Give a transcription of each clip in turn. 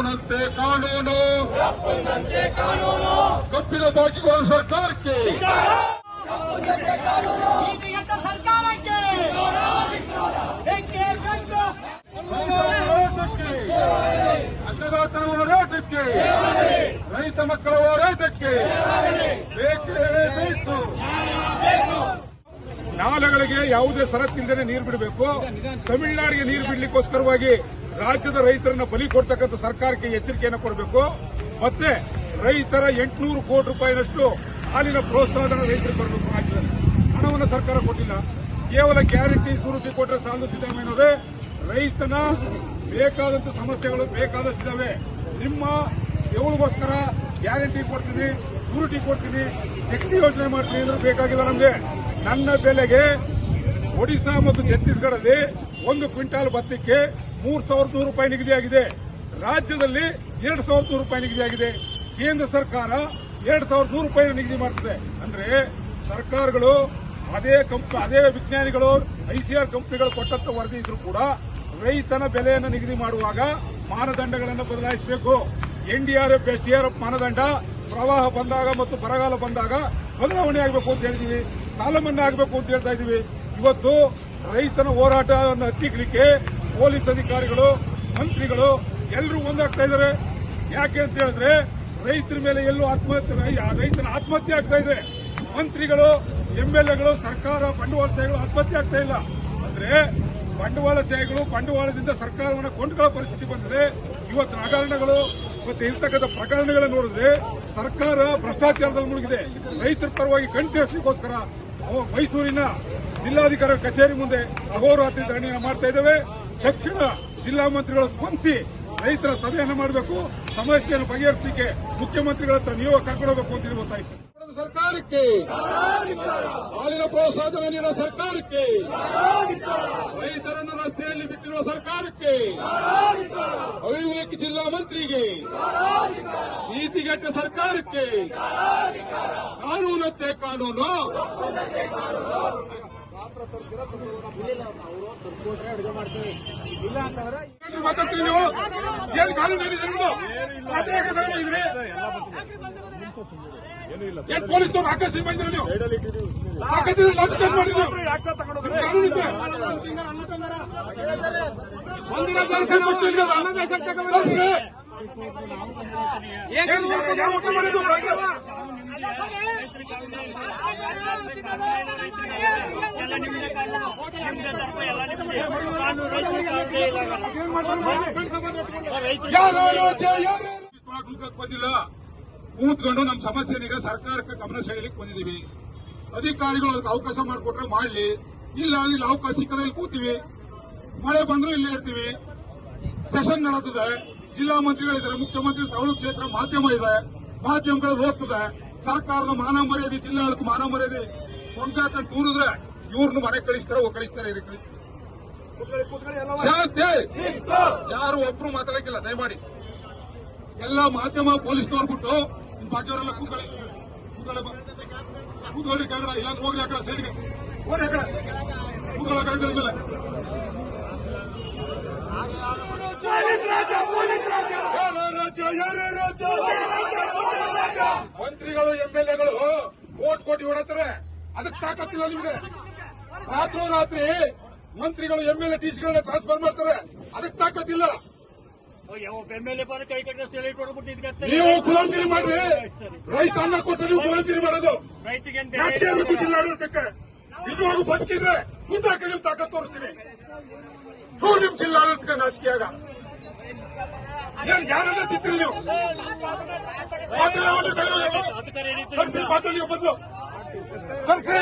ಕಾನೂನಂತೆ ಕಾನೂನು. ಕಬ್ಬಿನ ಬಾಕಿಗಳ ಸರ್ಕಾರಕ್ಕೆ. ಹೋರಾಟಕ್ಕೆ. ರೈತ ಮಕ್ಕಳ ಹೋರಾಟಕ್ಕೆ. ಬೇಕು ನಾಲೆಗಳಿಗೆ ಯಾವುದೇ ಷರತ್ತಿಲ್ಲದೆ ನೀರು ಬಿಡಬೇಕು. ತಮಿಳುನಾಡಿಗೆ ನೀರು ಬಿಡ್ಲಿಕ್ಕೋಸ್ಕರವಾಗಿ ರಾಜ್ಯದ ರೈತರನ್ನ ಬಲಿ ಕೊಡ್ತಕ್ಕಂಥ ಸರ್ಕಾರಕ್ಕೆ ಎಚ್ಚರಿಕೆಯನ್ನು ಕೊಡಬೇಕು. ಮತ್ತೆ ರೈತರ ಎಂಟುನೂರು ಕೋಟಿ ರೂಪಾಯಿನಷ್ಟು ಹಾಲಿನ ಪ್ರೋತ್ಸಾಹನ ರೈತರಿಗೆ ಬರಬೇಕು ರಾಜ್ಯದಲ್ಲಿ. ಹಣವನ್ನು ಸರ್ಕಾರ ಕೊಟ್ಟಿಲ್ಲ. ಕೇವಲ ಗ್ಯಾರಂಟಿ ಸುರುಟಿ ಕೊಟ್ಟರೆ ಸಾಲು ಸಿದ್ದರಾಮಯ್ಯ ಅನ್ನೋದೇ ರೈತನ ಬೇಕಾದಂತ ಸಮಸ್ಯೆಗಳು ಬೇಕಾದಷ್ಟಿದ್ದಾವೆ ನಿಮ್ಮ ಎವಳಿಗೋಸ್ಕರ ಗ್ಯಾರಂಟಿ ಕೊಡ್ತೀನಿ ಸೂರಿಟಿ ಕೊಡ್ತೀನಿ, ಶಕ್ತಿ ಯೋಜನೆ ಮಾಡ್ತೀನಿ ಅಂದ್ರೆ ಬೇಕಾಗಿಲ್ಲ ನಮಗೆ. ನನ್ನ ಬೆಲೆಗೆ ಒಡಿಶಾ ಮತ್ತು ಛತ್ತೀಸ್ಗಢದಲ್ಲಿ ಒಂದು ಕ್ವಿಂಟಾಲ್ ಭತ್ತಕ್ಕೆ ಮೂರ್ ಸಾವಿರದ ನೂರು ರೂಪಾಯಿ ನಿಗದಿಯಾಗಿದೆ. ರಾಜ್ಯದಲ್ಲಿ ಎರಡು ಸಾವಿರದ ನೂರು ರೂಪಾಯಿ ನಿಗದಿಯಾಗಿದೆ. ಕೇಂದ್ರ ಸರ್ಕಾರ ಎರಡು ಸಾವಿರದ ನೂರು ರೂಪಾಯಿ ನಿಗದಿ ಮಾಡ್ತದೆ. ಅಂದ್ರೆ ಸರ್ಕಾರಗಳು ಅದೇ ಕಂಪ್, ಅದೇ ವಿಜ್ಞಾನಿಗಳು ಐಸಿಆರ್ ಕಂಪನಿಗಳು ಕೊಟ್ಟಂತ ವರದಿ ಇದ್ರು ಕೂಡ ರೈತನ ಬೆಲೆಯನ್ನು ನಿಗದಿ ಮಾಡುವಾಗ ಮಾನದಂಡಗಳನ್ನು ಬದಲಾಯಿಸಬೇಕು. ಎನ್ಡಿಆರ್ಎಫ್ ಎಸ್ಡಿಆರ್ಎಫ್ ಮಾನದಂಡ ಪ್ರವಾಹ ಬಂದಾಗ ಮತ್ತು ಬರಗಾಲ ಬಂದಾಗ ಬದಲಾವಣೆ ಆಗಬೇಕು ಅಂತ ಹೇಳಿದೀವಿ. ಸಾಲ ಮನ್ನಾ ಆಗಬೇಕು ಅಂತ ಹೇಳ್ತಾ ಇದೀವಿ. ಇವತ್ತು ರೈತನ ಹೋರಾಟವನ್ನು ಹತ್ತಿಕ್ಕಲಿಕ್ಕೆ ಪೊಲೀಸ್ ಅಧಿಕಾರಿಗಳು, ಮಂತ್ರಿಗಳು ಎಲ್ಲರೂ ಒಂದಾಗ್ತಾ ಇದ್ದಾರೆ ಯಾಕೆ ಅಂತ ಹೇಳಿದ್ರೆ ರೈತರ ಮೇಲೆ ಎಲ್ಲೂ ಆತ್ಮಹತ್ಯೆ ರೈತನ ಆತ್ಮಹತ್ಯೆ ಆಗ್ತಾ ಇದೆ. ಮಂತ್ರಿಗಳು, ಎಂಎಲ್ಎಗಳು, ಸರ್ಕಾರ ಬಂಡವಾಳಶಾಹಿಗಳು ಆತ್ಮಹತ್ಯೆ ಆಗ್ತಾ ಇಲ್ಲ. ಅಂದ್ರೆ ಬಂಡವಾಳಶಾಹಿಗಳು ಬಂಡವಾಳದಿಂದ ಸರ್ಕಾರವನ್ನು ಕೊಂಡುಕೊಳ್ಳೋ ಪರಿಸ್ಥಿತಿ ಬಂದಿದೆ. ಇವತ್ತು ಹಗರಣಗಳು ಮತ್ತೆ ಇರ್ತಕ್ಕಂಥ ಪ್ರಕರಣಗಳನ್ನು ನೋಡಿದ್ರೆ ಸರ್ಕಾರ ಭ್ರಷ್ಟಾಚಾರದಲ್ಲಿ ಮುಳುಗಿದೆ. ರೈತರ ಪರವಾಗಿ ಕಣ್ತೀರಿಸಲಿಕ್ಕೋಸ್ಕರ ಮೈಸೂರಿನ ಜಿಲ್ಲಾಧಿಕಾರಿ ಕಚೇರಿ ಮುಂದೆ ಅಹೋರಾತ್ರಿ ಧರಣಿ ಮಾಡ್ತಾ ಇದ್ದೇವೆ. ತಕ್ಷಣ ಜಿಲ್ಲಾ ಮಂತ್ರಿಗಳು ಸ್ಪಂದಿಸಿ ರೈತರ ಸಭೆಯನ್ನು ಮಾಡಬೇಕು. ಸಮಸ್ಯೆಯನ್ನು ಬಗೆಹರಿಸಲಿಕ್ಕೆ ಮುಖ್ಯಮಂತ್ರಿಗಳ ಹತ್ರ ನಿಯೋಗ ಕರ್ಕೊಂಡೋಗಬೇಕು ಅಂತ ಹೇಳಿ ಗೊತ್ತಾಯ್ತು. ಸರ್ಕಾರಕ್ಕೆ, ಹಾಲಿನ ಪ್ರೋತ್ಸಾಹನ ನೀಡುವ ಸರ್ಕಾರಕ್ಕೆ, ರೈತರನ್ನು ರಸ್ತೆಯಲ್ಲಿ ಬಿಟ್ಟಿರುವ ಸರ್ಕಾರಕ್ಕೆ, ಅವಿವೇಕ ಜಿಲ್ಲಾ ಮಂತ್ರಿಗೆ, ನೀತಿಗೆಟ್ಟ ಸರ್ಕಾರಕ್ಕೆ, ಕಾನೂನತ್ತೆ ಕಾನೂನು. ಏನ್ ಕಾನೂನು ಏನಿದೆ ನಿಮ್ದು? ಯಾಕೆ ಧರ್ಮ ಇದ್ರಿ? ಏನ್ ಪೊಲೀಸ್ ಆಕರ್ಷಣೆ ಮಾಡಿದ್ರೆ ನೀವು? ಹಾಕಿದ್ರೆ ಲಾಠಿ ಚಾರ್ಜ್ ಮಾಡಿದ್ರು. ಕಾನೂನು ಇದ್ರೆ? ಒಂದಿನ ಕೆಲಸ ಫಸ್ಟ್ ಇಲ್ಲ ಕಳ್ಸ್ರಿ. ಏನ್ ಬಂದಿಲ್ಲ ಕೂತ್ಕೊಂಡು ನಮ್ಮ ಸಮಸ್ಯೆನೀಗ ಸರ್ಕಾರಕ್ಕೆ ಗಮನ ಸೆಳೆಯಲಿಕ್ಕೆ ಬಂದಿದ್ದೀವಿ. ಅಧಿಕಾರಿಗಳು ಅದಕ್ಕೆ ಅವಕಾಶ ಮಾಡಿಕೊಟ್ರೆ ಮಾಡಲಿ. ಇಲ್ಲ ಇಲ್ಲಿ ಅವಕಾಶ ಸಿಕ್ಕದ ಇಲ್ಲಿ ಕೂತೀವಿ. ಮಳೆ ಬಂದರೂ ಇಲ್ಲೇ ಇರ್ತೀವಿ. ಸೆಷನ್ ನಡೆದಿದೆ ಜಿಲ್ಲಾ ಮಂತ್ರಿಗಳಿದ್ದಾರೆ. ಮುಖ್ಯಮಂತ್ರಿ ತಾಲೂಕು ಕ್ಷೇತ್ರ ಮಾಧ್ಯಮ ಇದೆ. ಮಾಧ್ಯಮಗಳು ಹೋಗ್ತದೆ. ಸರ್ಕಾರದ ಮಾನ ಮರ್ಯಾದೆ ಜಿಲ್ಲಾಡಳಿತ ಮಾನ ಮರ್ಯಾದೆ ಕೊಂಕಾಕೊಂಡು ತೂರಿದ್ರೆ ಇವ್ರನ್ನ ಮನೆ ಕಳಿಸ್ತಾರೆ ಕಳಿಸ್ತಾರೆ ಇವ್ರಿಗೆ ಕಳಿಸ್ತಾರೆ. ಯಾರು ಒಬ್ರು ಮಾತಾಡಕ್ಕಿಲ್ಲ ದಯಮಾಡಿ. ಎಲ್ಲ ಮಾಧ್ಯಮ ಪೊಲೀಸ್ನವ್ರು ಬಿಟ್ಟು ನಿಮ್ ಬಾಕಿಯವರೆಲ್ಲ ಕೂತ್ಕೊಳ್ಳಿ. ಕೂತ್ಕೊಳ್ಳಿ ಕನ್ನಡ ಇಲ್ಲಾಂದ್ರೆ ಹೋಗ್ರಿ ಆ ಕಡೆ ಸೈಡ್ಗೆ ಹೋಗ್ರಿ ಆ ಕಡೆ. ಕೂತ್ಕೊಳ್ಳೋಕಾಗದ ಮೇಲೆ ಯಾರ ಎಂ ಎಲ್ ಎಗಳು ಮಂತ್ರಿಗಳು ಎಂಎಲ್ಎಗಳು ಓಟ್ ಕೋಟಿ ಹೊಡತಾರೆ. ಅದಕ್ಕೆ ತಾಕತ್ತಿಲ್ಲ ನಿಮ್ಗೆ. ರಾತ್ರೋರಾತ್ರಿ ಮಂತ್ರಿಗಳು ಎಂಎಲ್ಎ ಟಿಸಿಗಳನ್ನ ಟ್ರಾನ್ಸ್ಫರ್ ಮಾಡ್ತಾರೆ. ಅದಕ್ಕೆ ತಾಕತ್ತಿಲ್ಲ. ನೀವು ಕುಲಾಂತಿರಿ ಮಾಡ್ರಿ. ರೈತ ಅನ್ನ ಕೊಟ್ಟು ನೀವು ಕುಲಾಂತಿರಿ ಮಾಡೋದು. ಜಿಲ್ಲಾಡಳಿತಕ್ಕೆ. ನಿಜವಾಗೂ ಬದುಕಿದ್ರೆ ಮುಂದಾಕೆ ನಿಮ್ ತಾಕತ್ ತೋರಿಸ್ತೀನಿ. ಥೂ ನಿಮ್ ನಾಚಿಕೆ ಆಗ. ಏನ್ ಯಾರನ್ನ ತಿಂತೀರಿ ನೀವು? ಕರ್ಸಿ, ಪಾತ್ರೆ ನೀವು ಬದಲು ಕರ್ಸಿ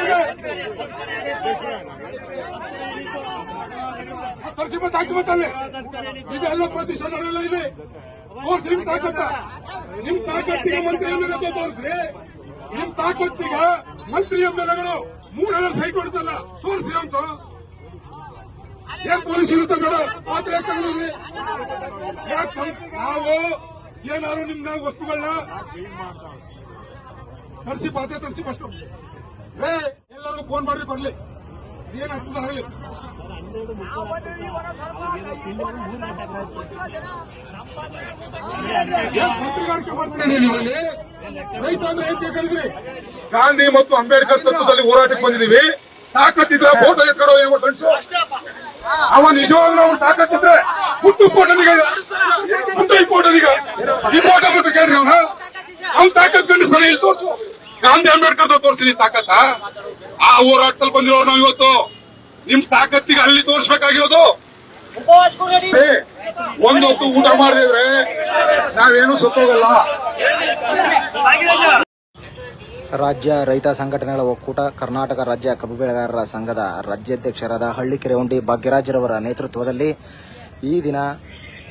ಕರ್ಸಿ ಮತ್ತೆ ಹಾಕಿ ಮತ್ತಲ್ಲಿ ಎಲ್ಲ ಪ್ರತಿಷ್ಠೆ ನಡೆಯಲ್ಲ ಇಲ್ಲಿ. ತೋರಿಸಿ ನಿಮ್ ತಾಕತ್ತ. ನಿಮ್ ತಾಕತ್ತಿಗೆ ಮಂತ್ರಿ ಎಮ್ಮೆಲ್ಲೆ ತೋರಿಸ್ರಿ. ನಿಮ್ ತಾಕತ್ತಿಗೆ ಮಂತ್ರಿ ಎಮ್ಮೆಲ್ಲೆಗಳು ಮೂರ ಸೈಟ್ ಕೊಡ್ತಲ್ಲ ತೋರಿಸ್ರಿ ಅಂತ. ಏನ್ ಪೊಲೀಸ್ ಇರುತ್ತೆ ಬೇಡ ತಂದ್- ನಾವು ಏನಾದ್ರು ನಿಮ್ನ ವಸ್ತುಗಳನ್ನ ತರಿಸಿ ಪಾತ್ರೆ ತರಿಸಿ ಫಸ್ಟ್ ಏ ಎಲ್ಲರಿಗೂ ಫೋನ್ ಮಾಡಿ ಬರ್ಲಿ. ಆಗಲಿ. ಮಾಡ್ತೀನಿ ನೀವು ಇಲ್ಲಿ ರೈತ ಅಂದ್ರೆ ಏನ್ ಕೇಳಿದ್ರಿ ಗಾಂಧಿ ಮತ್ತು ಅಂಬೇಡ್ಕರ್ ತತ್ವದಲ್ಲಿ ಹೋರಾಟಕ್ಕೆ ಬಂದಿದೀವಿ ತಾಕತ್ತಿದ್ರೆ ಫೋಟೋ ಎತ್ಕೊಡೋ ಏನೋ ಫ್ರೆಂಡ್ಸು ಅವ ನಿಜವಾಗ್ಲೂ ಅವ್ನು ತಾಕತ್ತಿದ್ರೆ ಹುಟ್ಟು ಫೋಟೋನಿಗೆ ಹುಟ್ಟು ಈ ಫೋಟೋನಿಗೆ ಈ ಫೋಟೋ ಬಿಟ್ಟು ಕೇಳ್ರಿ ಅವನ. ಅವ್ನ್ ತಾಕತ್ ಕಂಡು ಸರಿ ಇಲ್ಲಿ ತೋರ್ಸು ಗಾಂಧಿ ಅಂಬೇಡ್ಕರ್ ತೋರಿಸ್ತೀನಿ ತಾಕತ್ತ. ಆ ಹೋರಾಟದಲ್ಲಿ ಬಂದಿರೋ ನಾವು ಇವತ್ತು. ನಿಮ್ ತಾಕತ್ತಿಗೆ ಅಲ್ಲಿ ತೋರಿಸ್ಬೇಕಾಗಿರೋದು? ಒಂದೊತ್ತು ಊಟ ಮಾಡಿದ್ರೆ ನಾವೇನು ಸುತ್ತೋಗಲ್ಲ. ರಾಜ್ಯ ರೈತ ಸಂಘಟನೆಗಳ ಒಕ್ಕೂಟ ಕರ್ನಾಟಕ ರಾಜ್ಯ ಕಬ್ಬು ಬೆಳೆಗಾರರ ಸಂಘದ ರಾಜ್ಯಾಧ್ಯಕ್ಷರಾದ ಹಳ್ಳಿಕೆರೆ ಉಂಡಿ ಭಾಗ್ಯರಾಜರವರ ನೇತೃತ್ವದಲ್ಲಿ ಈ ದಿನ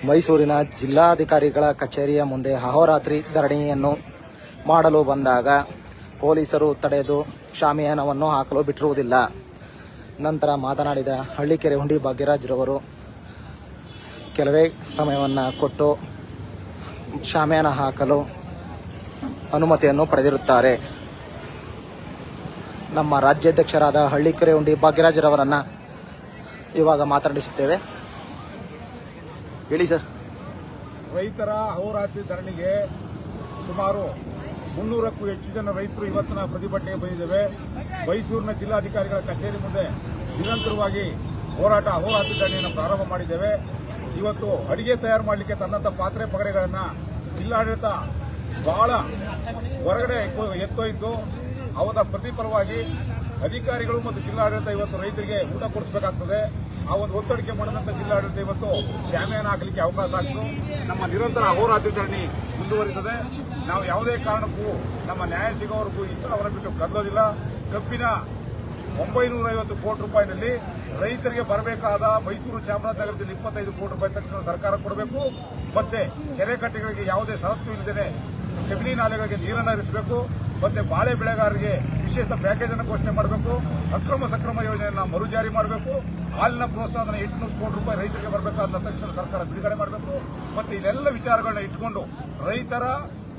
ಮೈಸೂರಿನ ಜಿಲ್ಲಾಧಿಕಾರಿಗಳ ಕಚೇರಿಯ ಮುಂದೆ ಅಹೋರಾತ್ರಿ ಧರಣಿಯನ್ನು ಮಾಡಲು ಬಂದಾಗ ಪೊಲೀಸರು ತಡೆದು ಶಾಮಿಯಾನವನ್ನು ಹಾಕಲು ಬಿಟ್ಟಿರುವುದಿಲ್ಲ. ನಂತರ ಮಾತನಾಡಿದ ಹಳ್ಳಿಕೆರೆ ಹುಂಡಿ ಭಾಗ್ಯರಾಜ್ರವರು, ಕೆಲವೇ ಸಮಯವನ್ನು ಕೊಟ್ಟು ಶಾಮಿಯಾನ ಹಾಕಲು ಅನುಮತಿಯನ್ನು ಪಡೆದಿರುತ್ತಾರೆ. ನಮ್ಮ ರಾಜ್ಯಾಧ್ಯಕ್ಷರಾದ ಹಳ್ಳಿಕೆರೆ ಉಂಡಿ ಭಾಗ್ಯರಾಜರವರನ್ನ ಇವಾಗ ಮಾತನಾಡಿಸುತ್ತೇವೆ ಹೇಳಿ ಸರ್. ರೈತರ ಅಹೋರಾತ್ರಿ ಧರಣಿಗೆ ಸುಮಾರು ಮುನ್ನೂರಕ್ಕೂ ಹೆಚ್ಚು ಜನ ರೈತರು ಇವತ್ತಿನ ಪ್ರತಿಭಟನೆಗೆ ಬಂದಿದ್ದೇವೆ. ಮೈಸೂರಿನ ಜಿಲ್ಲಾಧಿಕಾರಿಗಳ ಕಚೇರಿ ಮುಂದೆ ನಿರಂತರವಾಗಿ ಹೋರಾಟ ಅಹೋರಾತ್ರಿ ಧರಣಿಯನ್ನು ಪ್ರಾರಂಭ ಮಾಡಿದ್ದೇವೆ. ಇವತ್ತು ಅಡಿಗೆ ತಯಾರು ಮಾಡಲಿಕ್ಕೆ ತನ್ನಂತ ಪಾತ್ರೆ ಪಗಡೆಗಳನ್ನು ಜಿಲ್ಲಾಡಳಿತ ಬಹಳ ಹೊರಗಡೆ ಎತ್ತೋಯಿತು. ಅವರ ಪ್ರತಿಪರವಾಗಿ ಅಧಿಕಾರಿಗಳು ಮತ್ತು ಜಿಲ್ಲಾಡಳಿತ ಇವತ್ತು ರೈತರಿಗೆ ಊಟ ಕೊಡಿಸಬೇಕಾಗ್ತದೆ. ಆ ಒಂದು ಒತ್ತಡಕ್ಕೆ ಮಾಡಿದಂತ ಜಿಲ್ಲಾಡಳಿತ ಇವತ್ತು ಶಾಮಿಯಾನ ಹಾಕಲಿಕ್ಕೆ ಅವಕಾಶ ಆಗ್ತು. ನಮ್ಮ ನಿರಂತರ ಅಹೋರಾತ್ರಿ ಧರಣಿ ಮುಂದುವರಿತದೆ. ನಾವು ಯಾವುದೇ ಕಾರಣಕ್ಕೂ ನಮ್ಮ ನ್ಯಾಯ ಸಿಗೋವರೆಗೂ ಇಷ್ಟ ಅವರ ಬಿಟ್ಟು ಕದಲೋದಿಲ್ಲ ಕಬ್ಬಿನ ಒಂಬೈನೂರ ಐವತ್ತು ಕೋಟಿ ರೂಪಾಯಿನಲ್ಲಿ ರೈತರಿಗೆ ಬರಬೇಕಾದ ಮೈಸೂರು ಚಾಮರಾಜನಗರದಲ್ಲಿ ಇಪ್ಪತ್ತೈದು ಕೋಟಿ ರೂಪಾಯಿ ತಕ್ಷಣ ಸರ್ಕಾರ ಕೊಡಬೇಕು. ಮತ್ತೆ ಕೆರೆ ಕಟ್ಟೆಗಳಿಗೆ ಯಾವುದೇ ಷರತ್ತು ಇಲ್ಲದೆ ಕಬಿನಿ ನಾಲೆಗಳಿಗೆ ನೀರನ್ನು ಹರಿಸಬೇಕು. ಮತ್ತೆ ಬಾಳೆ ಬೆಳೆಗಾರರಿಗೆ ವಿಶೇಷ ಪ್ಯಾಕೇಜ್ ಅನ್ನು ಘೋಷಣೆ ಮಾಡಬೇಕು. ಅಕ್ರಮ ಸಕ್ರಮ ಯೋಜನೆಯನ್ನು ಮರುಜಾರಿ ಮಾಡಬೇಕು. ಹಾಲಿನ ಪ್ರೋತ್ಸಾಹನ ಎಂಟುನೂರು ಕೋಟಿ ರೂಪಾಯಿ ರೈತರಿಗೆ ಬರಬೇಕಾದ ತಕ್ಷಣ ಸರ್ಕಾರ ಬಿಡುಗಡೆ ಮಾಡಬೇಕು. ಮತ್ತೆ ಇದೆಲ್ಲ ವಿಚಾರಗಳನ್ನ ಇಟ್ಕೊಂಡು ರೈತರ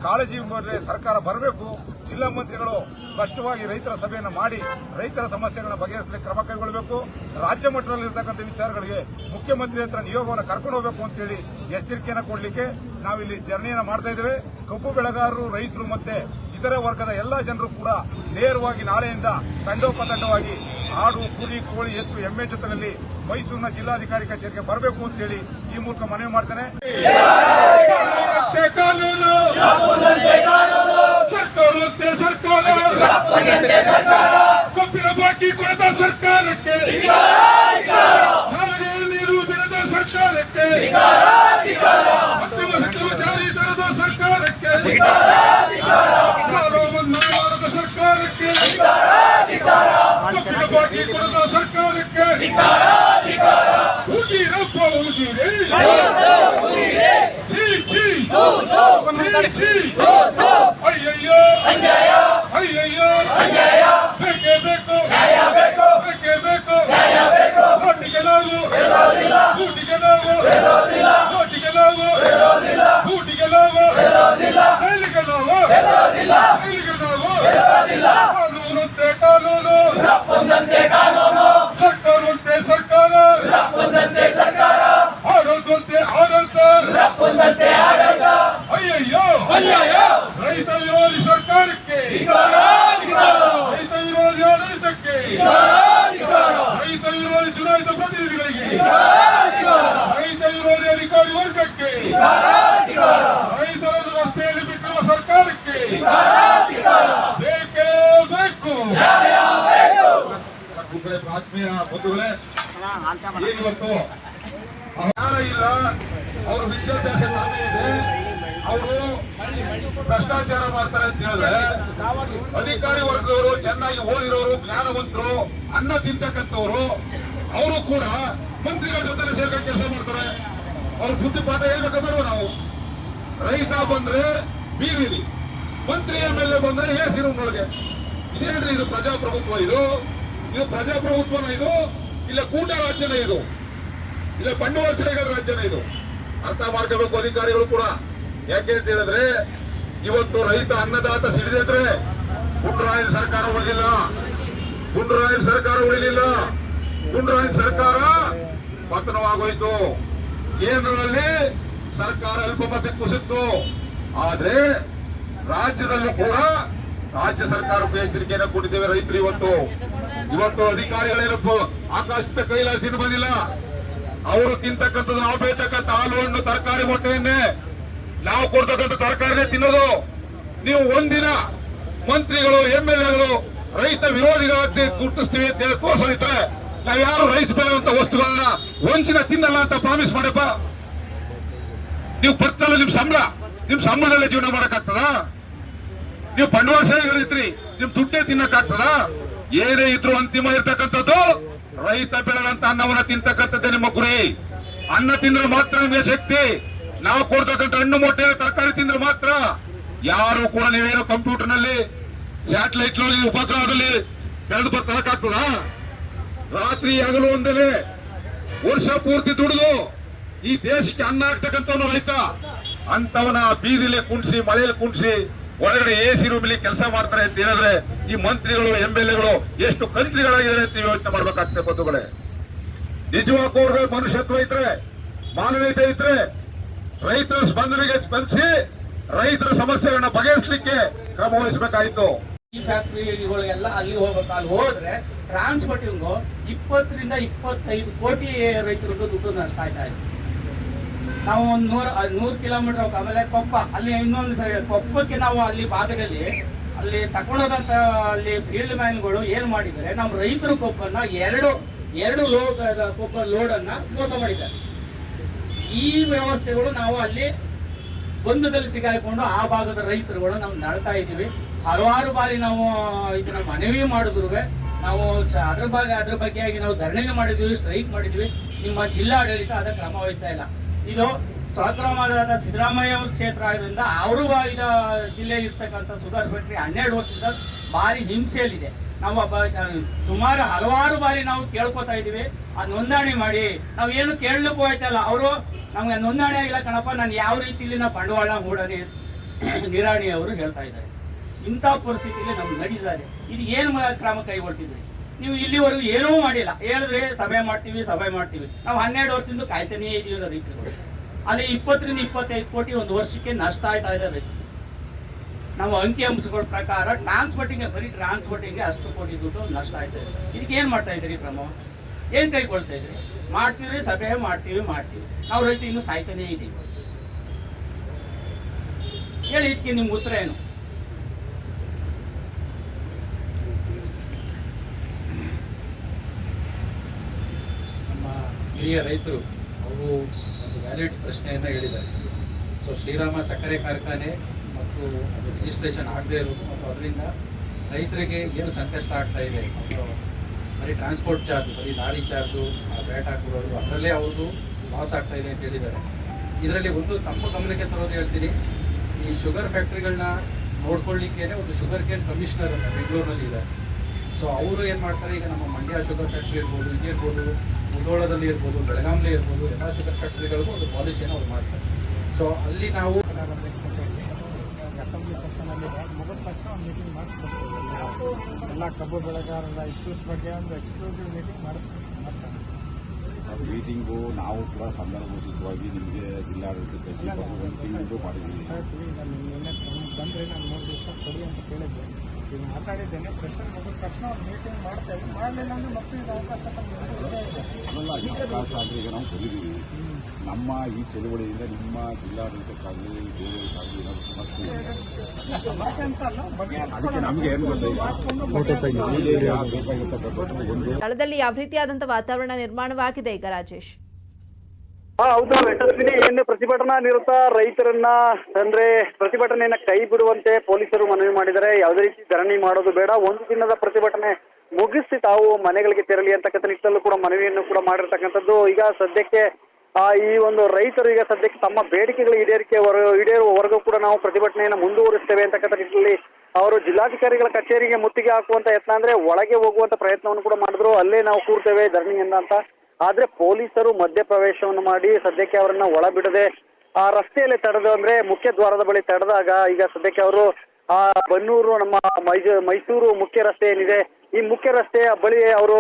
ಕಾಳಜಿ ಮೇಲೆ ಸರ್ಕಾರ ಬರಬೇಕು. ಜಿಲ್ಲಾ ಮಂತ್ರಿಗಳು ಸ್ಪಷ್ಟವಾಗಿ ರೈತರ ಸಭೆಯನ್ನು ಮಾಡಿ ರೈತರ ಸಮಸ್ಯೆಗಳನ್ನ ಬಗೆಹರಿಸಲಿಕ್ಕೆ ಕ್ರಮ ಕೈಗೊಳ್ಳಬೇಕು. ರಾಜ್ಯ ಮಟ್ಟದಲ್ಲಿ ಇರತಕ್ಕಂಥ ವಿಚಾರಗಳಿಗೆ ಮುಖ್ಯಮಂತ್ರಿ ಹತ್ರ ನಿಯೋಗವನ್ನು ಕರ್ಕೊಂಡು ಹೋಗಬೇಕು ಅಂತೇಳಿ ಎಚ್ಚರಿಕೆಯನ್ನು ಕೊಡಲಿಕ್ಕೆ ನಾವಿಲ್ಲಿ ಧರಣಿಯನ್ನು ಮಾಡ್ತಾ ಇದ್ದೇವೆ. ಕಬ್ಬು ಬೆಳೆಗಾರರು, ರೈತರು ಮತ್ತೆ ಇತರ ವರ್ಗದ ಎಲ್ಲ ಜನರು ಕೂಡ ನೇರವಾಗಿ ನಾಳೆಯಿಂದ ತಂಡೋಪತಂಡವಾಗಿ ಆಡು ಕುರಿ ಕೋಳಿ ಎತ್ತು ಎಮ್ಮೆ ಜೊತೆಯಲ್ಲಿ ಮೈಸೂರಿನ ಜಿಲ್ಲಾಧಿಕಾರಿ ಕಚೇರಿಗೆ ಬರಬೇಕು ಅಂತ ಹೇಳಿ ಈ ಮೂಲಕ ಮನವಿ ಮಾಡ್ತೇನೆ ಕಬ್ಬಿನ ಬಾಕಿ ಕೊಡದ ಸರ್ಕಾರಕ್ಕೆ ನಮಗೆ ನೀಡುವುದಿಲ್ಲದ ಸರ್ಕಾರಕ್ಕೆ ಅಕ್ರಮ ಸಚಿವ ಜಾರಿ ತರದ ಸರ್ಕಾರಕ್ಕೆ ಸಾಲ ಮನ್ನಾ ಮಾಡದ ಸರ್ಕಾರಕ್ಕೆ ಕಬ್ಬಿನ ಬಾಕಿ ಕೊಡದ ಸರ್ಕಾರಕ್ಕೆ ಉಗಿರಪ್ಪ ಉಗಿರಿ ಛೀ ಛೀ ಛೀ ಛೀ ಅಯ್ಯಯ್ಯೋ ಅಯ್ಯಯ್ಯೋ ಬೇಕೇ ಬೇಕು ಬೇಕೇ ಬೇಕು ನೋಟಿಗೆ ನಾವು ಊಟಿಗೆ ನಾವು ನೋಟಿಗೆ ನಾವು ಊಟಿಗೆ ನಾವು ಜೈಲಿಗೆ ನಾವು ಜೈಲಿಗೆ ನಾವು ಕಾನೂನಂತೆ ಕಾನೂನು ಸರ್ಕಾರವಂತೆ ಸರ್ಕಾರ ಆಡಳಿತಂತೆ ಆಡಳಿತ ಅಯ್ಯಯ್ಯೋ ರೈತ ವಿರೋಧಿ ಸರ್ಕಾರಕ್ಕೆ ರೈತ ವಿರೋಧಿ ಆಡಳಿತಕ್ಕೆ ರೈತ ವಿರೋಧಿ ಚುನಾಯಿತ ಪ್ರತಿನಿಧಿಗಳಿಗೆ ರೈತ ವಿರೋಧಿ ಅಧಿಕಾರಿ ವರ್ಗಕ್ಕೆ ರೈತರ ರಸ್ತೆಯಲ್ಲಿ ಬಿಟ್ಟಿರುವ ಸರ್ಕಾರಕ್ಕೆ ಬೇಕೇ. ಬೇಕು ಆತ್ಮೀಯ ಇವತ್ತು ಜ್ಞಾನ ಇಲ್ಲ ಅವ್ರ ವಿದ್ಯಾಭ್ಯಾಸ ಕಡಿಮೆ ಇದೆ ಅವರು ಭ್ರಷ್ಟಾಚಾರ ಮಾಡ್ತಾರೆ ಅಂತ ಹೇಳಿದ್ರೆ ಅಧಿಕಾರಿ ವರ್ಗದವರು ಚೆನ್ನಾಗಿ ಓದಿರೋರು ಜ್ಞಾನವಂತರು ಅನ್ನ ತಿಂತಕ್ಕಂಥವ್ರು ಅವರು ಕೂಡ ಮಂತ್ರಿಗಳ ಜೊತೆ ಸೇರ್ಕೊಂಡು ಕೆಲಸ ಮಾಡ್ತಾರೆ. ಅವ್ರ ಬುದ್ಧಿ ಪಾಠ ಹೇಳ್ಬೇಕಂದ್ರೆ ನಾವು ರೈತ ಬಂದ್ರೆ ಬೀದಿಲಿ, ಮಂತ್ರಿ ಎಂ ಎಲ್ ಎ ಬಂದ್ರೆ ಏ ಸಿರೂಮ್ನೊಳಗೆ ಇದೇನ್ರಿ ಇದು ಪ್ರಜಾಪ್ರಭುತ್ವ ಇದು. ಇದು ಪ್ರಜಾಪ್ರಭುತ್ವನ ಇದು, ಇಲ್ಲ ಕೂಟ ರಾಜ್ಯನ ಇದು. ಇಲ್ಲ ಬಂಡವಾಳ ರಾಜ್ಯನ ಇದು. ಅರ್ಥ ಮಾಡ್ಕೋಬೇಕು ಅಧಿಕಾರಿಗಳು ಕೂಡ. ಯಾಕೆ ಅಂತ ಹೇಳಿದ್ರೆ, ಇವತ್ತು ರೈತ ಅನ್ನದಾತ ಸಿಡಿದ್ರೆ ಗುಂಡ್ರಾಯನ್ ಸರ್ಕಾರ ಉಳಿದಿಲ್ಲ. ಗುಂಡ್ರಾಯನ್ ಸರ್ಕಾರ ಉಳಿಲಿಲ್ಲ ಗುಂಡ್ರಾಯನ್ ಸರ್ಕಾರ ಪತನವಾಗೋಯ್ತು. ಕೇಂದ್ರದಲ್ಲಿ ಸರ್ಕಾರ ಅಲ್ಪಮತ ಕುಸಿತ್ತು. ಆದ್ರೆ ರಾಜ್ಯದಲ್ಲೂ ಕೂಡ ರಾಜ್ಯ ಸರ್ಕಾರ ಎಚ್ಚರಿಕೆಯನ್ನು ಕೊಟ್ಟಿದ್ದೇವೆ ರೈತರು ಇವತ್ತು. ಇವತ್ತು ಅಧಿಕಾರಿಗಳೇನಪ್ಪ ಆಕಾಶದ ಕೈಲಾಸ ಬಂದಿಲ್ಲ. ಅವರು ತಿಂತಕ್ಕಂಥದ್ದು ನಾವು ಬೇತಕ್ಕಂಥ ಹಾಲು ಹಣ್ಣು ತರಕಾರಿ ಮೊಟ್ಟೆಯನ್ನೇ ನಾವು ಕೊಡ್ತಕ್ಕಂಥ ತರಕಾರಿನೇ ತಿನ್ನೋದು. ನೀವು ಒಂದಿನ ಮಂತ್ರಿಗಳು, ಎಂ ಎಲ್ ಎಗಳು ರೈತ ವಿರೋಧಿಗಳಂತೆ ಗುರುತಿಸ್ತೀವಿ ಅಂತ ಹೇಳಿ ನಾವು ಯಾರು ರೈತ ಬೆಳೆಯುವಂತ ವಸ್ತುಗಳನ್ನ ಒಂದಿನ ತಿನ್ನಲ್ಲ ಅಂತ ಪ್ರಾಮಿಸ್ ಮಾಡಪ್ಪ? ನೀವು ಬರ್ತಲ್ಲ ನಿಮ್ ಸಂಬಳ, ನಿಮ್ ಸಂಬಳದಲ್ಲೇ ಜೀವನ ಮಾಡಕ್ಕಾಗ್ತದ? ನೀವು ಬಂಡವಾಳಶಾಹಿಗಳಿದ್ರಿ ನಿಮ್ ದುಡ್ಡೇ ತಿನ್ನಕ್ಕಾಗ್ತದ? ಏನೇ ಇದ್ರು ಅಂತಿಮ ಇರ್ತಕ್ಕಂಥದ್ದು ರೈತ ಬೆಳೆದಂತ ಅನ್ನವನ್ನ ತಿಂತಕ್ಕಂಥದ್ದೇ ನಿಮ್ಮ ಗುರಿ. ಅನ್ನ ತಿಂದ್ರೆ ಮಾತ್ರ ನಿಮಗೆ ಶಕ್ತಿ. ನಾವು ಕೊಡ್ತಕ್ಕಂಥ ಹಣ್ಣು, ಮೊಟ್ಟೆ, ತರಕಾರಿ ತಿಂದ್ರೆ ಮಾತ್ರ. ಯಾರು ಕೂಡ ನೀವೇನು ಕಂಪ್ಯೂಟರ್ನಲ್ಲಿ ಸ್ಯಾಟಲೈಟ್ ಉಪಗ್ರಹದಲ್ಲಿ ಬೆಳೆದು ಬರ್ತಕ್ಕಾಗ್ತದ ರಾತ್ರಿ ಹಗಲು ಒಂದಲೇ ವರ್ಷ ಪೂರ್ತಿ ದುಡಿದು ಈ ದೇಶಕ್ಕೆ ಅನ್ನ ಹಾಕ್ತಕ್ಕಂಥವನು ರೈತ. ಅಂತವನ ಬೀದಿಲಿ ಕುಣಿಸಿ ಮಳೆಯಲ್ಲಿ ಕುಣಿಸಿ, ಒಳಗಡೆ ಎ ಸಿ ರೂಮಲ್ಲಿ ಕೆಲಸ ಮಾಡ್ತಾರೆ ಅಂತ ಹೇಳಿದ್ರೆ ಈ ಮಂತ್ರಿಗಳು ಎಂ ಎಲ್ ಎಗಳು ಎಷ್ಟು ಕಂತ್ರಿಗಳಾಗಿದ್ದಾರೆ ಅಂತ ಯೋಚನೆ ಮಾಡ್ಬೇಕಾಗ್ತದೆ ಬಂಧುಗಳೇ. ನಿಜವಾಗೂ ಮನುಷ್ಯತ್ವ ಇದ್ರೆ, ಮಾನವೀಯತೆ ಇದ್ರೆ ರೈತರ ಸ್ಪಂದನೆಗೆ ಸ್ಪಂದಿಸಿ ರೈತರ ಸಮಸ್ಯೆಗಳನ್ನ ಬಗೆಹರಿಸಲಿಕ್ಕೆ ಕ್ರಮ ಈ ಫ್ಯಾಕ್ಟ್ರಿಗಳಿಗೆಲ್ಲ ಅಲ್ಲಿ ಹೋಗ್ಬೇಕು. ಅಲ್ಲಿ ಹೋದ್ರೆ ಟ್ರಾನ್ಸ್ಪೋರ್ಟಿಂಗ್ ಇಪ್ಪತ್ತರಿಂದ ಇಪ್ಪತ್ತೈದು ಕೋಟಿ ರೈತರದ್ದು ದುಡ್ಡು ನಷ್ಟ ಆಯ್ತಾ ಇದೆ. ನಾವು ಒಂದು ನೂರ, ನೂರು ಕಿಲೋಮೀಟರ್ ಆಮೇಲೆ ಕೊಪ್ಪ, ಅಲ್ಲಿ ಇನ್ನೊಂದು ಕೊಪ್ಪಕ್ಕೆ ನಾವು ಅಲ್ಲಿ ಭಾಗದಲ್ಲಿ ಅಲ್ಲಿ ತಗೊಂಡೋದಂತ ಅಲ್ಲಿ ಫೀಲ್ಡ್ ಮ್ಯಾನ್ಗಳು ಏನ್ ಮಾಡಿದ್ದಾರೆ ನಮ್ಮ ರೈತರು ಕೊಪ್ಪನ್ನ ಎರಡು ಎರಡು ಲೋಡ್ ಕೊಪ್ಪ ಲೋಡನ್ನ ಮೋಸ ಮಾಡಿದ್ದಾರೆ. ಈ ವ್ಯವಸ್ಥೆಗಳು ನಾವು ಅಲ್ಲಿ ಗೊಂದದಲ್ಲಿ ಸಿಗಾಕೊಂಡು ಆ ಭಾಗದ ರೈತರುಗಳು ನಾವು ನಡ್ತಾ ಇದ್ದೀವಿ. ಹಲವಾರು ಬಾರಿ ನಾವು ಇದನ್ನ ಮನವಿ ಮಾಡಿದ್ರು ನಾವು ಅದ್ರ ಬಗ್ಗೆ ಅದ್ರ ಬಗ್ಗೆ ಆಗಿ ನಾವು ಧರಣಿನೂ ಮಾಡಿದ್ವಿ ಸ್ಟ್ರೈಕ್ ಮಾಡಿದ್ವಿ. ನಿಮ್ಮ ಜಿಲ್ಲಾಡಳಿತ ಅದ ಕ್ರಮ ವಹಿಸ್ತಾ ಇಲ್ಲ. ಇದು ಸ್ವತಂತ್ರವಾದ ಸಿದ್ದರಾಮಯ್ಯ ಕ್ಷೇತ್ರ ಆದ್ರಿಂದ ಅವರು ಇದ ಜಿಲ್ಲೆಯಲ್ಲಿ ಇರ್ತಕ್ಕಂಥ ಸುಗರ್ ಫ್ಯಾಕ್ಟ್ರಿ ಹನ್ನೆರಡು ವರ್ಷದಿಂದ ಭಾರಿ ಹಿಂಸೆಯಲ್ಲಿದೆ. ನಾವು ಸುಮಾರು ಹಲವಾರು ಬಾರಿ ನಾವು ಕೇಳ್ಕೊತಾ ಇದೀವಿ ಆ ನೋಂದಣಿ ಮಾಡಿ. ನಾವು ಏನು ಕೇಳಲಿಕ್ಕೂ ಆಯ್ತಲ್ಲ. ಅವರು ನಮ್ಗೆ ನೋಂದಣಿ ಆಗಿಲ್ಲ ಕಣಪ್ಪ, ನಾನು ಯಾವ ರೀತಿಲಿ ನಾ ಬಂಡವಾಳ ಹೂಡನೆ ನಿರಾಣಿ ಅವರು ಹೇಳ್ತಾ ಇದ್ದಾರೆ. ಇಂಥ ಪರಿಸ್ಥಿತಿಯಲ್ಲಿ ನಮ್ಗೆ ನಡೀತಾರೆ. ಇದು ಏನು ಕ್ರಮ ಕೈಗೊಳ್ತಿದ್ರಿ? ನೀವು ಇಲ್ಲಿವರೆಗೂ ಏನೂ ಮಾಡಿಲ್ಲ. ಹೇಳಿದ್ರೆ ಸಭೆ ಮಾಡ್ತೀವಿ ಸಭೆ ಮಾಡ್ತೀವಿ. ನಾವು ಹನ್ನೆರಡು ವರ್ಷದಿಂದ ಕಾಯ್ತಾನೇ ಇದೀವಿ ರೈತರುಗಳು ಅಲ್ಲಿ ಇಪ್ಪತ್ತರಿಂದ ಇಪ್ಪತ್ತೈದು ಕೋಟಿ ಒಂದು ವರ್ಷಕ್ಕೆ ನಷ್ಟ ಆಯ್ತಾ ಇದೆ ರೈತರು ನಾವು ಅಂಕಿ ಅಂಶಗಳ ಪ್ರಕಾರ ಟ್ರಾನ್ಸ್ಪೋರ್ಟಿಂಗ್ ಬರೀ ಟ್ರಾನ್ಸ್ಪೋರ್ಟಿಂಗ್ ಅಷ್ಟು ಕೋಟಿ ದುಡ್ಡು ನಷ್ಟ ಆಯ್ತಾ ಇದೆ. ಇದಕ್ಕೆ ಏನು ಮಾಡ್ತಾ ಇದ್ದೀರಿ ಕ್ರಮ ಏನ್ ಕೈಗೊಳ್ತಾ ಇದ್ರಿ ಮಾಡ್ತೀವಿ ಸಭೆ ಮಾಡ್ತೀವಿ ಮಾಡ್ತೀವಿ. ನಾವು ರೈತ ಇನ್ನು ಸಾಯ್ತಾನೇ ಇದೀವಿ. ಹೇಳಿ ಇದಕ್ಕೆ ನಿಮ್ಮ ಉತ್ತರ ಏನು? ನಮ್ಮ ಹಿರಿಯ ರೈತರು, ಅವರು ಒಂದು ವ್ಯಾಲಿಡ್ ಪ್ರಶ್ನೆಯನ್ನು ಹೇಳಿದ್ದಾರೆ. ಸೊ ಶ್ರೀರಾಮ ಸಕ್ಕರೆ ಕಾರ್ಖಾನೆ ಮತ್ತು ಅದು ರಿಜಿಸ್ಟ್ರೇಷನ್ ಆಗದೇ ಇರೋದು. ಮತ್ತು ಅದರಿಂದ ರೈತರಿಗೆ ಏನು ಸಂಕಷ್ಟ ಆಗ್ತಾ ಇದೆ ಬರೀ ಟ್ರಾನ್ಸ್ಪೋರ್ಟ್ ಚಾರ್ಜ್ ಬರೀ ಲಾರಿ ಚಾರ್ಜು ಬ್ಯಾಟ್ ಹಾಕ್ಬಿಡೋದು ಅದರಲ್ಲೇ ಅವ್ರದ್ದು ಲಾಸ್ ಆಗ್ತಾ ಇದೆ ಅಂತ ಹೇಳಿದ್ದಾರೆ. ಇದರಲ್ಲಿ ಒಂದು ತಮ್ಮ ಗಮನಕ್ಕೆ ತರೋದು ಹೇಳ್ತೀನಿ. ಈ ಶುಗರ್ ಫ್ಯಾಕ್ಟ್ರಿಗಳನ್ನ ನೋಡ್ಕೊಳ್ಳಿಕ್ಕೇನೆ ಒಂದು ಶುಗರ್ ಕೇನ್ ಕಮಿಷನರ್ ಅಂತ ಬೆಂಗಳೂರಿನಲ್ಲಿ ಇದೆ ಸೊ ಅವರು ಏನು ಮಾಡ್ತಾರೆ? ಈಗ ನಮ್ಮ ಮಂಡ್ಯ ಶುಗರ್ ಫ್ಯಾಕ್ಟ್ರಿ ಇರ್ಬೋದು ಇದಿರ್ಬೋದು ಮುಧೋಳದಲ್ಲಿ ಇರ್ಬೋದು ಬೆಳಗಾಂಲಿ ಇರ್ಬೋದು, ಎಲ್ಲ ಶುಗರ್ ಫ್ಯಾಕ್ಟ್ರಿಗಳಿಗೂ ಒಂದು ಪಾಲಿಸಿಯನ್ನು ಅವ್ರು ಮಾಡ್ತಾರೆ. ಸೊ ಅಲ್ಲಿ ನಾವು ಅಸೆಂಬ್ಲಿ ಸೆಕ್ಷನಲ್ಲಿ ಮುಗಿದ ತಕ್ಷಣ ಒಂದು ಮೀಟಿಂಗ್ ಮಾಡಿಸ್ಕೊಡ್ತೀವಿ. ಎಲ್ಲ ಕಬ್ಬು ಬೆಳೆಗಾರರ ಇಶ್ಯೂಸ್ ಬಗ್ಗೆ ಒಂದು ಎಕ್ಸ್ಕ್ಲೂಸಿವ್ ಮೀಟಿಂಗ್ ಮಾಡಿಸ್ತೀವಿ ಅದು ಮೀಟಿಂಗು ನಾವು ಕೂಡ ಸಂದರ್ಭೋಚಿತವಾಗಿ ನಿಮಗೆ ಜಿಲ್ಲಾಡಳಿತ ಒಂದು ತಿಂಗಳು ಮಾಡಿದ್ದೀವಿ. ನಿನ್ನೆ ಬಂದರೆ ನಾನು ಮೂರು ದಿವಸ ಕೊಡಿ ಅಂತ ಕೇಳಿದ್ದೆ. ಮಾತಾಡಿದ್ದೇನೆ ಸೆಷನ್ ಮುಗಿದ ತಕ್ಷಣ ಮೀಟಿಂಗ್ ಮಾಡ್ತೇವೆ ಮಾಡಲಿಲ್ಲ ಅಂದ್ರೆ ಮತ್ತೆ ಇದು ಅವಕಾಶ ಈ ಈಗ ನಾವು ಕಲಿದೀವಿ ನಮ್ಮ ಈ ಚಳುವಳಿಯಿಂದ ನಿಮ್ಮ ಜಿಲ್ಲಾಡಳಿತಕ್ಕಾಗಲಿ ಬೇರೆಯವರಿಗಾಗಲಿ ಏನಾದರೂ ಸಮಸ್ಯೆ ಇದೆ? ಸಮಸ್ಯೆ ಅಂತ ಅಲ್ಲ ಅದಕ್ಕೆ ನಮಗೆ ಏನು ಗೊತ್ತಿಲ್ಲ ಈಗ? ಬೇಕಾಗಿರ್ತಕ್ಕಂಥದ್ದು ಒಂದು ಸ್ಥಳದಲ್ಲಿ ಯಾವ ರೀತಿಯಾದಂತಹ ವಾತಾವರಣ ನಿರ್ಮಾಣವಾಗಿದೆ ಈಗ ರಾಜೇಶ್. ಹೌದು. ಯಶಸ್ವಿನಿ ಏನು ಪ್ರತಿಭಟನಾ ನಿರತ ರೈತರನ್ನ ಅಂದ್ರೆ ಪ್ರತಿಭಟನೆಯನ್ನ ಕೈ ಬಿಡುವಂತೆ ಪೊಲೀಸರು ಮನವಿ ಮಾಡಿದರೆ ಯಾವುದೇ ರೀತಿ ಧರಣಿ ಮಾಡೋದು ಬೇಡ. ಒಂದು ದಿನದ ಪ್ರತಿಭಟನೆ ಮುಗಿಸಿ ತಾವು ಮನೆಗಳಿಗೆ ತೆರಳಿ ಅಂತಕ್ಕಂಥ ನಿಟ್ಟಲ್ಲೂ ಕೂಡ ಮನವಿಯನ್ನು ಕೂಡ ಮಾಡಿರ್ತಕ್ಕಂಥದ್ದು. ಈಗ ಸದ್ಯಕ್ಕೆ, ಆ, ಈ ಒಂದು ರೈತರು ಈಗ ಸದ್ಯಕ್ಕೆ ತಮ್ಮ ಬೇಡಿಕೆಗಳ ಈಡೇರಿಕೆ ಈಡೇರುವವರೆಗೂ ಕೂಡ ನಾವು ಪ್ರತಿಭಟನೆಯನ್ನು ಮುಂದುವರಿಸ್ತೇವೆ ಅಂತಕ್ಕಂಥ ನಿಟ್ಟಿನಲ್ಲಿ ಅವರು ಜಿಲ್ಲಾಧಿಕಾರಿಗಳ ಕಚೇರಿಗೆ ಮುತ್ತಿಗೆ ಹಾಕುವಂತ ಯತ್ನ ಅಂದ್ರೆ ಒಳಗೆ ಹೋಗುವಂತ ಪ್ರಯತ್ನವನ್ನು ಕೂಡ ಮಾಡಿದ್ರು. ಅಲ್ಲೇ ನಾವು ಕೂರ್ತೇವೆ ಧರಣಿಯಿಂದ ಅಂತ. ಆದ್ರೆ ಪೊಲೀಸರು ಮಧ್ಯ ಪ್ರವೇಶವನ್ನು ಮಾಡಿ ಸದ್ಯಕ್ಕೆ ಅವರನ್ನ ಒಳ ಬಿಡದೆ ಆ ರಸ್ತೆಯಲ್ಲಿ ತಡೆದು ಅಂದ್ರೆ ಮುಖ್ಯ ದ್ವಾರದ ಬಳಿ ತಡೆದಾಗ ಈಗ ಸದ್ಯಕ್ಕೆ ಅವರು ಆ ಬನ್ನೂರು ನಮ್ಮ ಮೈಸೂ- ಮೈಸೂರು ಮುಖ್ಯ ರಸ್ತೆ ಏನಿದೆ, ಈ ಮುಖ್ಯ ರಸ್ತೆಯ ಬಳಿ ಅವರು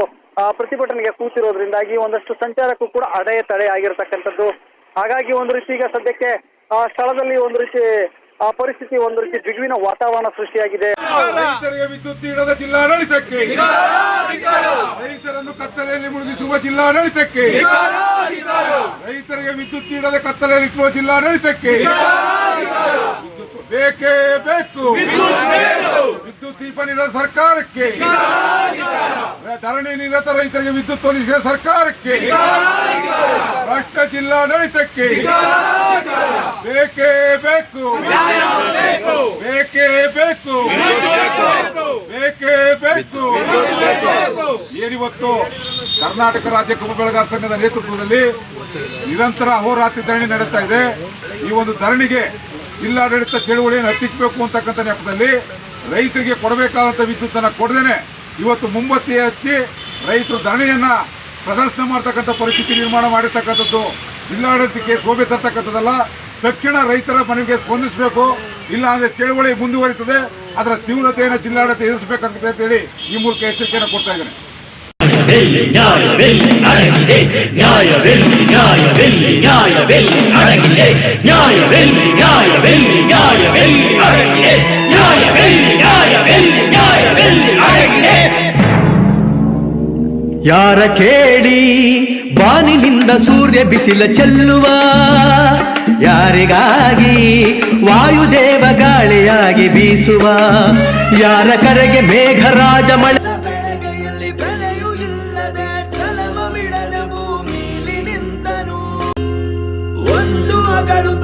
ಪ್ರತಿಭಟನೆಗೆ ಕೂತಿರೋದ್ರಿಂದಾಗಿ ಒಂದಷ್ಟು ಸಂಚಾರಕ್ಕೂ ಕೂಡ ಅಡೆ ತಡೆ ಆಗಿರತಕ್ಕಂಥದ್ದು. ಹಾಗಾಗಿ ಒಂದು ರೀತಿ ಈಗ ಸದ್ಯಕ್ಕೆ ಆ ಸ್ಥಳದಲ್ಲಿ ಒಂದು ರೀತಿ ಆ ಪರಿಸ್ಥಿತಿ ಒಂದು ರೀತಿ ಬಿಗುವಿನ ವಾತಾವರಣ ಸೃಷ್ಟಿಯಾಗಿದೆ. ರೈತರಿಗೆ ವಿದ್ಯುತ್ ನೀಡದ ಜಿಲ್ಲಾಡಳಿತಕ್ಕೆ ರೈತರನ್ನು ಕತ್ತಲೆಯಲ್ಲಿ ಮುಳುಗಿಸುವ ಜಿಲ್ಲಾಡಳಿತಕ್ಕೆ ರೈತರಿಗೆ ವಿದ್ಯುತ್ ನೀಡದ ಕತ್ತಲೆಯಲ್ಲಿ ಇಟ್ಟುವ ಜಿಲ್ಲಾಡಳಿತಕ್ಕೆ ಬೇಕೇ ಬೇಕು. ವಿದ್ಯುತ್ ದೀಪ ನೀಡದ ಸರ್ಕಾರಕ್ಕೆ. ಧರಣಿ ನಿರತ ರೈತರಿಗೆ ವಿದ್ಯುತ್ ಒದಗಿಸಿದ ಸರ್ಕಾರಕ್ಕೆ. ಭ್ರಷ್ಟ ಜಿಲ್ಲಾಡಳಿತಕ್ಕೆ ಬೇಕೇ ಬೇಕು. ಬೇಕೇ ಬೇಕು. ಬೇಕೇ ಬೇಕು. ಏನಿವತ್ತು ಕರ್ನಾಟಕ ರಾಜ್ಯ ಕಬ್ಬು ಬೆಳೆಗಾರ ಸಂಘದ ನೇತೃತ್ವದಲ್ಲಿ ನಿರಂತರ ಅಹೋರಾತ್ರಿ ಧರಣಿ ನಡೆಸ್ತಾ ಇದೆ. ಈ ಒಂದು ಧರಣಿಗೆ ಜಿಲ್ಲಾಡಳಿತ ಚಳುವಳಿಯನ್ನು ಹತ್ತಿಸಬೇಕು ಅಂತಕ್ಕಂಥ ನೆಪದಲ್ಲಿ ರೈತರಿಗೆ ಕೊಡಬೇಕಾದಂಥ ವಿದ್ಯುತ್ತನ್ನು ಕೊಡದೇನೆ ಇವತ್ತು ಮುಂಬತ್ತಿ ಹಚ್ಚಿ ರೈತರು ಧರಣಿಯನ್ನ ಪ್ರದರ್ಶನ ಮಾಡ್ತಕ್ಕಂಥ ಪರಿಸ್ಥಿತಿ ನಿರ್ಮಾಣ ಮಾಡಿರ್ತಕ್ಕಂಥದ್ದು. ಜಿಲ್ಲಾಡಳಿತಕ್ಕೆ ಶೋಭೆ ತರ್ತಕ್ಕಂಥದ್ದಲ್ಲ. ತಕ್ಷಣ ರೈತರ ಮನವಿಗೆ ಸ್ಪಂದಿಸಬೇಕು. ಇಲ್ಲ ಅಂದ್ರೆ ಚಳುವಳಿ ಮುಂದುವರಿತದೆ. ಅದರ ತೀವ್ರತೆಯನ್ನು ಜಿಲ್ಲಾಡಳಿತ ಎದುರಿಸಬೇಕಂತ ಹೇಳಿ ಈ ಮೂಲಕ ಎಚ್ಚರಿಕೆಯನ್ನು ಕೊಡ್ತಾ ಇದ್ದೇನೆ. ನ್ಯಾಯವೆಲ್ಲಿ ಯಾರ ಕೇಳಿ ಬಾನಿನಿಂದ ಸೂರ್ಯ ಬಿಸಿಲ ಚೆಲ್ಲುವ? ಯಾರಿಗಾಗಿ ವಾಯುದೇವ ಗಾಳಿಯಾಗಿ ಬೀಸುವ? ಯಾರ ಕರೆಗೆ ಮೇಘರಾಜ ಮಳೆ? ಬೆಳಗೆಯಲ್ಲಿ ಬೆಲೆಯೂ ಇಲ್ಲದೆ ಭೂಮಿಲಿ ನಿಂತನು. ಒಂದು ಅಗಳು